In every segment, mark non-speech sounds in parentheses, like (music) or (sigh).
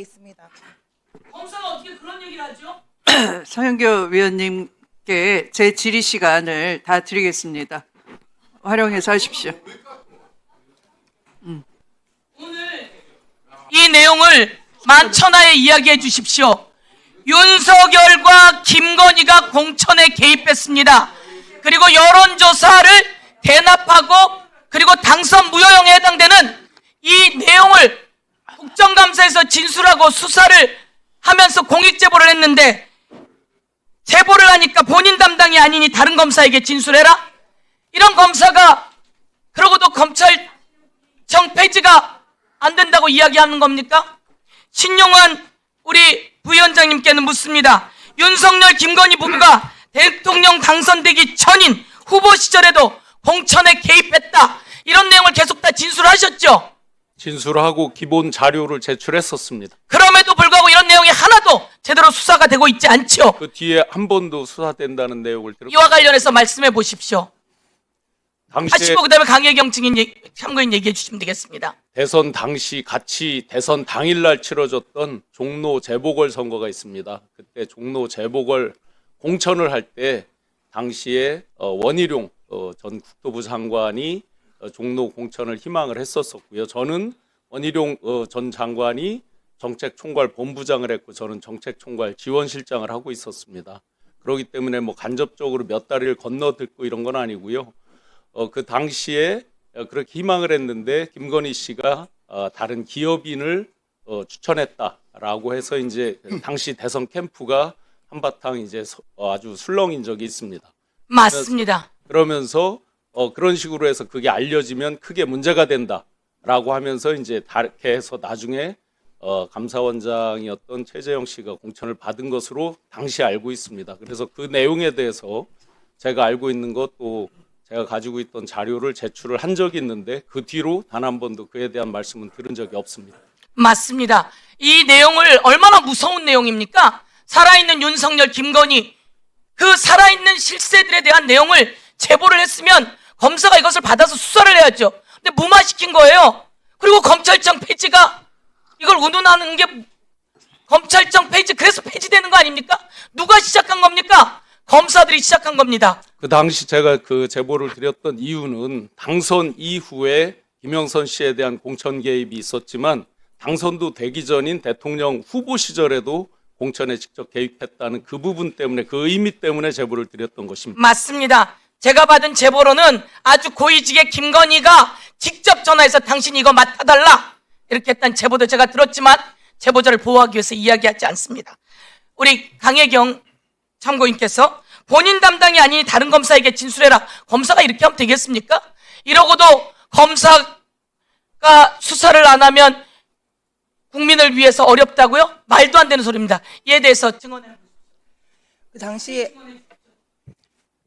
있습니다. 검사가 어떻게 그런 얘기를 하죠? (clears throat) 서영교 위원님께 제 질의 시간을 다 드리겠습니다. 활용해서 하십시오. 오늘 이 내용을 만천하에 이야기해 주십시오. 윤석열과 김건희가 공천에 개입했습니다. 그리고 여론조사를 대납하고 당선 무효형에 해당되는 이 내용을 국정감사에서 진술하고 수사를 하면서 공익 제보를 했는데 제보를 하니까 본인 담당이 아니니 다른 검사에게 진술해라? 이런 검사가 그러고도 검찰청 폐지가 안 된다고 이야기하는 겁니까? 신용환 우리 부위원장님께는 묻습니다. 윤석열 김건희 부부가 대통령 당선되기 전인 후보 시절에도 공천에 개입했다. 이런 내용을 계속 다 진술하셨죠? 진술하고 기본 자료를 제출했었습니다. 그럼에도 불구하고 이런 내용이 하나도 제대로 수사가 되고 있지 않죠? 그 뒤에 한 번도 수사된다는 내용을 들었고 이와 관련해서 말씀해 보십시오. 당시에 하시고 그다음에 강혜경 증인 얘기- 참고인 얘기해 주시면 되겠습니다. 대선 당시 같이 대선 당일날 치러졌던 종로 재보궐 선거가 있습니다. 그때 종로 재보궐 공천을 할 때 당시에 어, 원희룡 어, 전 국토부 장관이 어, 종로 공천을 희망을 했었었고요. 저는 원희룡 어, 전 장관이 정책총괄 본부장을 했고 저는 정책총괄 지원실장을 하고 있었습니다. 그렇기 때문에 뭐 간접적으로 몇 다리를 건너 듣고 이런 건 아니고요. 어, 그 당시에 어, 그렇게 희망을 했는데 김건희 씨가 어, 다른 기업인을 어, 추천했다라고 해서 이제 그 당시 대선 캠프가 한바탕 이제 서- 어, 아주 술렁인 적이 있습니다. 맞습니다. 그러면서 어, 그런 식으로 해서 그게 알려지면 크게 문제가 된다라고 하면서 이제 다르게 해서 나중에 어, 감사원장이었던 최재형 씨가 공천을 받은 것으로 당시 알고 있습니다. 그래서 그 내용에 대해서 제가 알고 있는 것도 제가 가지고 있던 자료를 제출을 한 적이 있는데 그 뒤로 단 한 번도 그에 대한 말씀은 들은 적이 없습니다. 맞습니다. 이 내용을 얼마나 무서운 내용입니까? 살아있는 윤석열, 김건희 그 살아있는 실세들에 대한 내용을 제보를 했으면 검사가 이것을 받아서 수사를 해야죠. 근데 무마시킨 거예요. 그리고 검찰청 폐지가 이걸 운운하는 게 검찰청 폐지 그래서 폐지되는 거 아닙니까? 누가 시작한 겁니까? 검사들이 시작한 겁니다. 그 당시 제가 그 제보를 드렸던 이유는 당선 이후에 김영선 씨에 대한 공천 개입이 있었지만 당선도 되기 전인 대통령 후보 시절에도 공천에 직접 개입했다는 그 부분 때문에 그 의미 때문에 제보를 드렸던 것입니다. 맞습니다. 제가 받은 제보로는 아주 고위직의 김건희가 직접 전화해서 당신 이거 맡아달라 이렇게 했다는 제보도 제가 들었지만 제보자를 보호하기 위해서 이야기하지 않습니다. 우리 강혜경 참고인께서 본인 담당이 아닌 다른 검사에게 진술해라. 검사가 이렇게 하면 되겠습니까? 이러고도 검사가 수사를 안 하면 국민을 위해서 어렵다고요? 말도 안 되는 소리입니다. 이에 대해서 증언해 그 당시에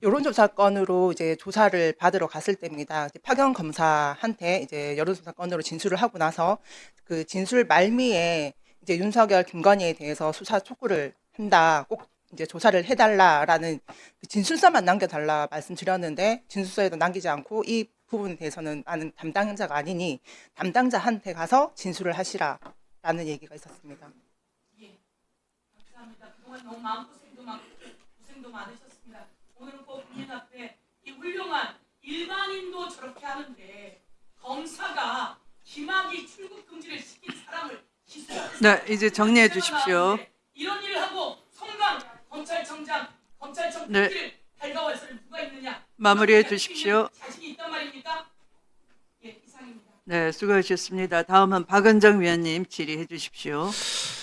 여론조사 건으로 이제 조사를 받으러 갔을 때입니다. 파견 검사한테 이제 여론조사 건으로 진술을 하고 나서 그 진술 말미에 이제 윤석열, 김건희에 대해서 수사 촉구를 한다. 꼭 이제 조사를 해달라라는 그 진술서만 남겨달라 말씀드렸는데 진술서에도 남기지 않고 이 부분에 대해서는 나는 담당자가 아니니 담당자한테 가서 진술을 하시라라는 얘기가 있었습니다. 감사합니다. 그동안 너무 마음고생도 많고 고생도 많으셨습니 다. 오늘은 꼭 국민 앞에 이 훌륭한 일반인도 저렇게 하는데 검사가 김학의 출국 금지를 시킨 사람을. 네, 이제 정리해 주십시오. 이런 일을 하고 송강 검찰청장 검찰청 네. 사람이 누가 있느냐? 마무리해 주십시오. 자신이 있단 말입니까? 예, 이상입니다. 네, 수고하셨습니다. 다음은 박은정 위원님 질의해 주십시오.